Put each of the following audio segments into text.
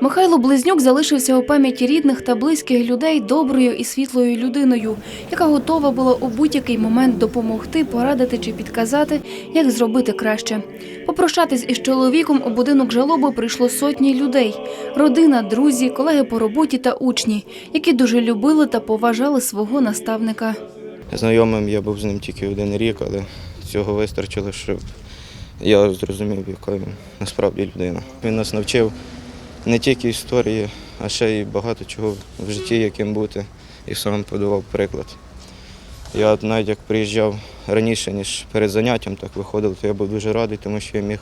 Михайло Близнюк залишився у пам'яті рідних та близьких людей доброю і світлою людиною, яка готова була у будь-який момент допомогти, порадити чи підказати, як зробити краще. Попрощатись із чоловіком у будинок жалоби прийшло сотні людей: родина, друзі, колеги по роботі та учні, які дуже любили та поважали свого наставника. Знайомим я був з ним тільки один рік, але цього вистачило, щоб я зрозумів, яка він насправді людина. Він нас навчив не тільки історії, а ще й багато чого в житті, яким бути, і сам подавав приклад. Я навіть як приїжджав раніше, ніж перед заняттям, так виходив, то я був дуже радий, тому що я міг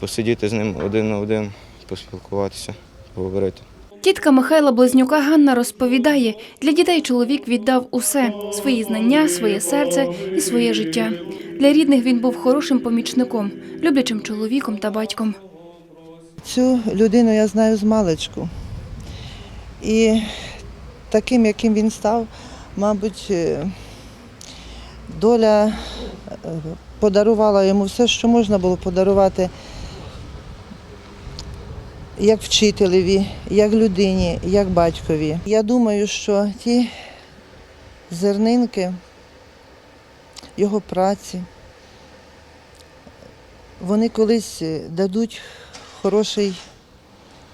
посидіти з ним один на один, поспілкуватися, поговорити. Тітка Михайла Близнюка Ганна розповідає, для дітей чоловік віддав усе свої знання, своє серце і своє життя. Для рідних він був хорошим помічником, люблячим чоловіком та батьком. Цю людину я знаю з маличку. І таким, яким він став, мабуть, е, доля е, подарувала йому все, що можна було подарувати як вчителеві, як людині, як батькові. Я думаю, що ті зернинки його праці, вони колись дадуть хороший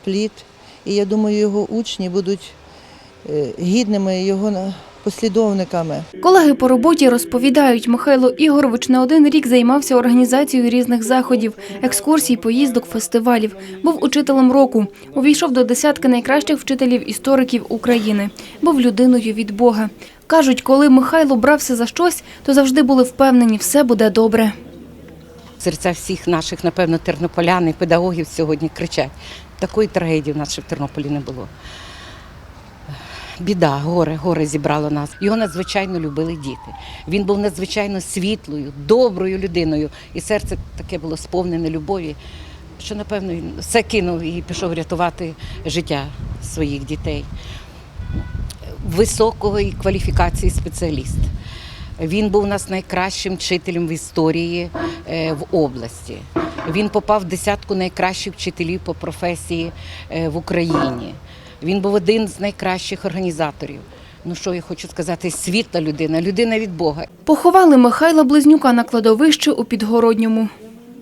плід. І я думаю, його учні будуть е, гідними його послідовниками. Колеги по роботі розповідають, Михайло Ігорович не один рік займався організацією різних заходів, екскурсій, поїздок, фестивалів. Був учителем року. Увійшов до десятки найкращих вчителів істориків України. Був людиною від Бога. Кажуть, коли Михайло брався за щось, то завжди були впевнені, все буде добре. Серця всіх наших, напевно, тернополян і педагогів сьогодні кричать. Такої трагедії в нас ще в Тернополі не було. Біда, горе, горе зібрало нас. Його надзвичайно любили діти. Він був надзвичайно світлою, доброю людиною, і серце таке було сповнене любові, що, напевно, він все кинув і пішов рятувати життя своїх дітей. Високої кваліфікації спеціаліст. Він був у нас найкращим вчителем в історії е, в області. Він попав в десятку найкращих вчителів по професії е, в Україні. Він був один з найкращих організаторів. Ну що я хочу сказати, світла людина, людина від Бога. Поховали Михайла Близнюка на кладовищі у Підгородньому.